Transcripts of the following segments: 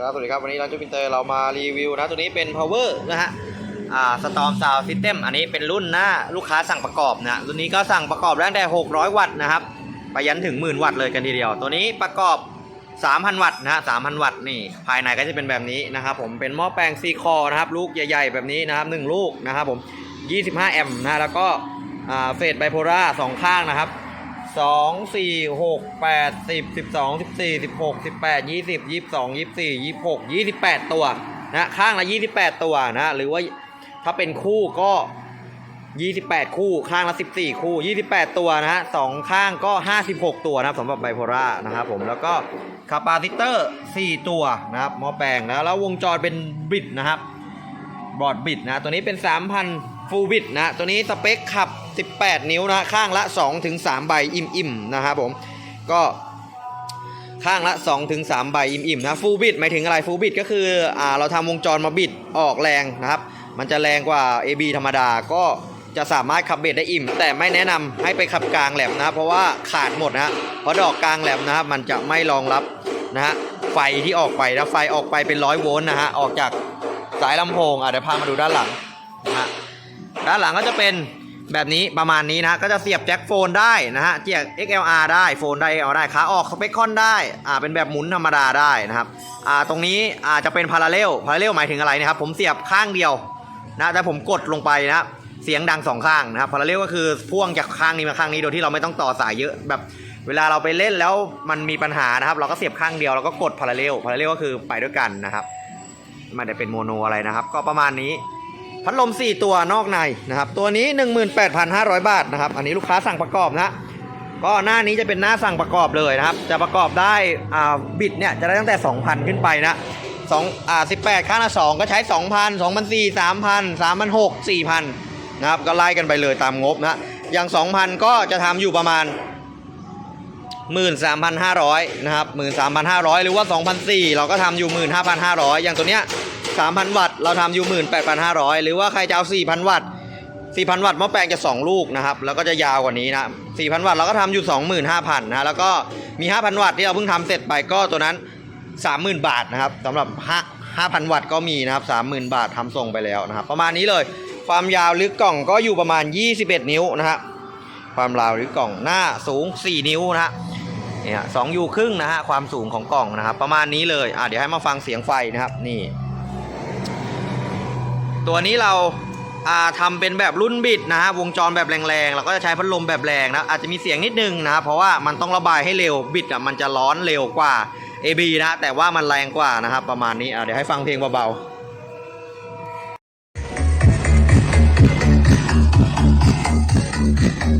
ครับสวัสดีครับวันนี้ร้านจูปินเตอร์เรามารีวิวนะตัวนี้เป็น power นะฮะอ่า storm sound system อันนี้เป็นรุ่นหน้าลูกค้าสั่งประกอบนะรุ่นนี้ก็สั่งประกอบได้ตั้งแต่ 600 วัตต์นะครับไปยันถึงหมื่นวัตต์เลยกันทีเดียว ตัวนี้ประกอบ 3,000 วัตต์นะฮะ3,000 วัตต์นี่ภายในก็จะเป็นแบบนี้นะครับผมเป็นหม้อแปลงซีคอนะครับลูกใหญ่ๆ แบบนี้นะครับ1ลูกนะครับผม 25 แอมป์นะแล้วก็อ่าเฟสไบโพล่าสองข้างนะครับ สองสี่หกแปดสิบสิบสองสิบสี่สิบหกสิบแปดยี่สิบยี่สิบสองยี่สิบสี่ยี่สิบหกยี่สิบแปดตัวนะข้างละยี่สิบแปดตัวนะหรือว่าถ้าเป็นคู่ก็ยี่สิบแปดคู่ข้างละสิบสี่คู่ยี่สิบแปดตัวนะฮะสองข้างก็ห้าสิบหกตัวนะครับสำหรับไบโพล่านะครับผมแล้วก็คาปาซิเตอร์สี่ตัวนะครับหม้อแปลงนะแล้ววงจรเป็นบิดนะครับบอร์ดบิดนะตัวนี้เป็น3,000ฟูลบิดนะตัวนี้สเปคขับ 18 นิ้วนะข้างละ 2-3ถึงใบอิ่มๆนะครับผมก็ข้างละ 2-3ถึงใบอิ่มๆนะฟูบิดหมายถึงอะไรฟูบิดก็คืออ่าเราทำวงจรมาบิดออกแรงนะครับ มันจะแรงกว่า AB ธรรมดาก็จะสามารถขับเบสได้อิ่ม แต่ไม่แนะนำให้ไปขับกลางแหลมนะเพราะว่าขาดหมดนะเพราะดอกกลางแหลมนะครับมันจะไม่รองรับนะฮะไฟที่ออกไปนะไฟออกไปเป็นร้อยโวลต์นะฮะออกจากสายลำโพงอะเดี๋ยวพามาดูด้านหลังนะฮะด้านหลังก็จะเป็น แบบนี้ประมาณนี้นะก็จะเสียบแจ็คโฟนได้นะฮะเจียก XLR ได้โฟนได้ XLR ได้ขาออกสเปคคอนได้อ่าเป็นแบบหมุนธรรมดาได้นะครับอ่าตรงนี้อาจจะเป็นพาราเรลพาราเรลหมายถึงอะไรนะครับผมเสียบข้างเดียวนะแต่ผมกดลงไปนะเสียงดังสองข้างนะครับพาราเรลก็คือพ่วงจากข้างนี้มาข้างนี้โดยที่เราไม่ต้องต่อสายเยอะแบบเวลาเราไปเล่นแล้วมันมีปัญหานะครับ เราก็เสียบข้างเดียวแล้วก็กดพาราเรลพาราเรลก็คือไปด้วยกันนะครับไม่ได้เป็นโมโนอะไรนะครับ ก็ประมาณนี้ พัดลม 4 ตัวนอกในนะครับ ตัวนี้ 18,500 บาทนะครับ อันนี้ลูกค้าสั่งประกอบนะ ก็หน้านี้จะเป็นหน้าสั่งประกอบเลยนะครับ จะประกอบได้อ่าบิดเนี่ยจะได้ตั้งแต่ 2,000 ขึ้นไปนะ2อ่า18ข้างละ2ก็ใช้2,000 2,400 3,000 3,600 4,000นะครับก็ไล่กันไปเลยตามงบนะอย่าง2,000ก็จะทำอยู่ประมาณ13,500นะครับ13,500หรือว่า2,400เราก็ทำอยู่15,500อย่างตัวเนี้ย 3,000 วัตต์เราทำอยู่ 18,500 หรือว่าใครจะเอา 4,000 วัตต์ 4,000 วัตต์หม้อแปลงจะ 2 ลูกนะครับ แล้วก็จะยาวกว่านี้นะ 4,000 วัตต์เราก็ทำอยู่ 25,000 นะ แล้วก็มี 5,000 วัตต์ที่เราเพิ่งทำเสร็จไปก็ตัวนั้น 30,000 บาทนะครับสำหรับ 5,000 วัตต์ก็มีนะครับ 30,000 บาททำส่งไปแล้วนะครับ ประมาณนี้เลย ความยาวลึกกล่องก็อยู่ประมาณ 21 นิ้วนะครับความยาวลึกกล่องหน้าสูง 4 นิ้วนะฮะเนี่ยสองยูครึ่งนะฮะความสูงของกล่องนะครับ ประมาณนี้เลยอะเดี๋ยวให้มาฟังเสียงไฟนะครับนี่ ตัวนี้เราทำทำเป็นแบบรุ่นบิดนะฮะวงจรแบบแรงๆเราก็จะใช้พัดลมแบบแรงนะอาจจะมีเสียงนิดนึงนะครับเพราะว่ามันต้องระบายให้เร็วบิดอะมันจะร้อนเร็วกว่า AB นะแต่ว่ามันแรงกว่านะครับประมาณนี้เดี๋ยวให้ฟังเพลงเบาๆ ครั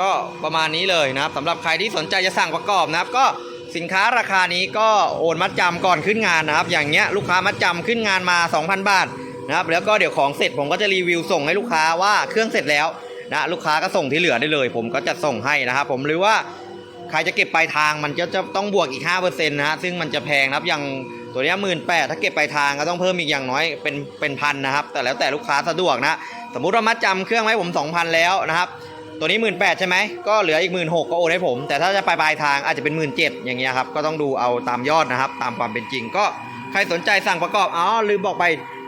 ก็ประมาณนี้เลยนะครับสำหรับใครที่สนใจจะสั่งประกอบนะครับ ก็สินค้าราคานี้ก็โอนมัดจำก่อนขึ้นงานนะครับ อย่างเงี้ยลูกค้ามัดจำขึ้นงานมา 2,000 บาทนะครับ แล้วก็เดี๋ยวของเสร็จผมก็จะรีวิวส่งให้ลูกค้าว่าเครื่องเสร็จแล้วนะลูกค้าก็ส่งที่เหลือได้เลย ผมก็จะส่งให้นะครับ ผมหรือว่าใครจะเก็บปลายทางมันจะจะต้องบวกอีก5%นะฮะซึ่งมันจะแพงนะครับอย่างตัวนี้หมื่นแปดถ้าเก็บปลายทางก็ต้องเพิ่มอีกอย่างน้อยเป็นเป็นพันนะครับ แต่แล้วแต่ลูกค้าสะดวกนะสมมุติว่ามัดจำเครื่องไว้ผม 2,000 แล้วนะครับ ตัวนี้ 1 8ื่นใช่ไหมก็เหลืออีก 1 6ื่นก็โอนให้ผม แต่ถ้าจะไปปลายทางอาจจะเป็น 1 7ื่นอย่างเงี้ยครับ ก็ต้องดูเอาตามยอดนะครับ ตามความเป็นจริง ก็ใครสนใจสั่งประกอบ อ๋อ ลืมบอกไป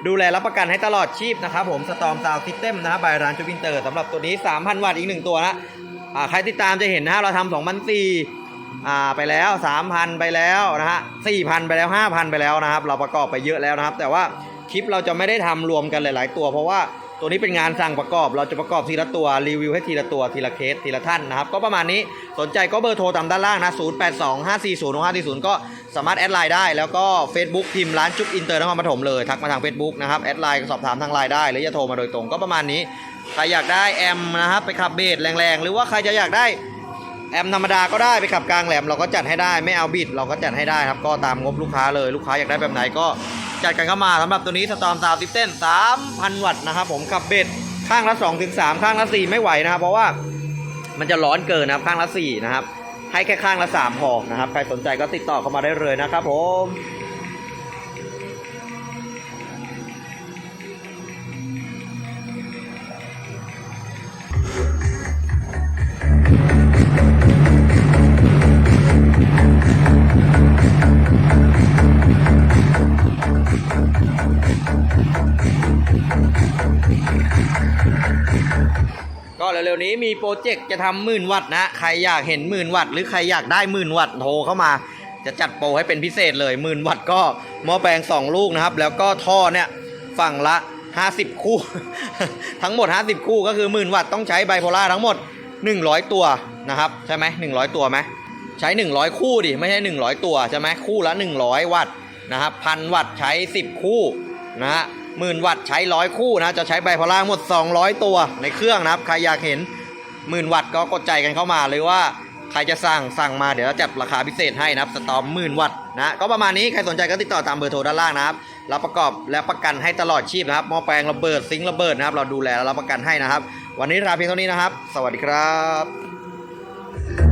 ดูแลรับประกันให้ตลอดชีพนะครับผมสตอมซาวซิสเต็มนะครับบายร้านจูบินเตอร์สำหรับตัวนี้ 3,000 วัตต์อีก 1 ตัวนะอ่าใครติดตามจะเห็นนะเราทำ2,400อ่าไปแล้ว 3,000 ไปแล้วนะฮะ4,000 ไปแล้ว 5,000 ไปแล้วนะครับ เราประกอบไปเยอะแล้วนะครับ แต่ว่าคลิปเราจะไม่ได้ทำรวมกันหลาย ๆ ตัวเพราะว่า ตัวนี้เป็นงานสั่งประกอบ เราจะประกอบทีละตัวรีวิวให้ทีละตัวทีละเคสทีละท่านนะครับ ก็ประมาณนี้สนใจก็เบอร์โทรตามด้านล่างนะ0 8 2 5 4 0 5 4 0 ก็สามารถแอดไลน์ได้ แล้วก็ Facebook พิมพ์ร้านจุ๊บอินเตอร์นครปฐมเลย ทักมาทาง Facebook นะครับแอดไลน์สอบถามทางไลน์ได้หรือจะโทรมาโดยตรงก็ประมาณนี้ใครอยากได้แอมนะครับไปขับเบสแรงๆ หรือว่าใครจะอยากได้แอมธรรมดาก็ได้ไปขับกลางแหลมเราก็จัดให้ได้ไม่เอาบิดเราก็จัดให้ได้ครับก็ตามงบลูกค้าเลยลูกค้าอยากได้แบบไหนก็ จัดกันเข้ามาสำหรับตัวนี้สตอมซาวซิสเต็ม3,000 วัตต์นะครับผมขับเบสข้างละ2ถึง3ข้างละ 4 ไม่ไหวนะครับ เพราะว่ามันจะร้อนเกินนะครับข้างละ 4 นะครับ ให้แค่ข้างละ 3 พอนะครับ ใครสนใจก็ติดต่อเข้ามาได้เลยนะครับผม ก็เร็วๆนี้มีโปรเจกต์จะทำหมื่นวัตต์นะ ใครอยากเห็นหมื่นวัตต์หรือใครอยากได้หมื่นวัตต์โทรเข้ามา จะจัดโปรให้เป็นพิเศษเลยหมื่นวัตต์ก็หม้อแปลง 2 ลูกนะครับ แล้วก็ท่อเนี่ยฝั่งละ 50 คู่ ทั้งหมด 50 คู่ก็คือหมื่นวัตต์ต้องใช้ไบโพล่าทั้งหมด 100 ตัวนะครับใช่ไหม100ตัวไหมใช้ 100 คู่ดิไม่ใช่ 100 ตัวใช่ไหมคู่ละ 100 วัตต์นะครับพันวัตต์ใช้ 10 คู่นะฮะ หมื่นวัตต์ใช้ร้อยคู่นะจะใช้ไบโพล่าทั้งหมด 200 ตัวในเครื่องนะครับ ใครอยากเห็นหมื่นวัตต์ก็กดใจกันเข้ามาเลยว่าใครจะสั่งสั่งมาเดี๋ยวเราจัดราคาพิเศษให้นะครับสตอมหมื่นวัตต์นะก็ประมาณนี้ใครสนใจก็ติดต่อตามเบอร์โทรด้านล่างนะครับรับประกอบและประกันให้ตลอดชีพนะครับหม้อแปลงระเบิดซิงค์ระเบิดนะครับ เราดูแลและรับประกันให้นะครับ วันนี้ลาเพียงเท่านี้นะครับ สวัสดีครับ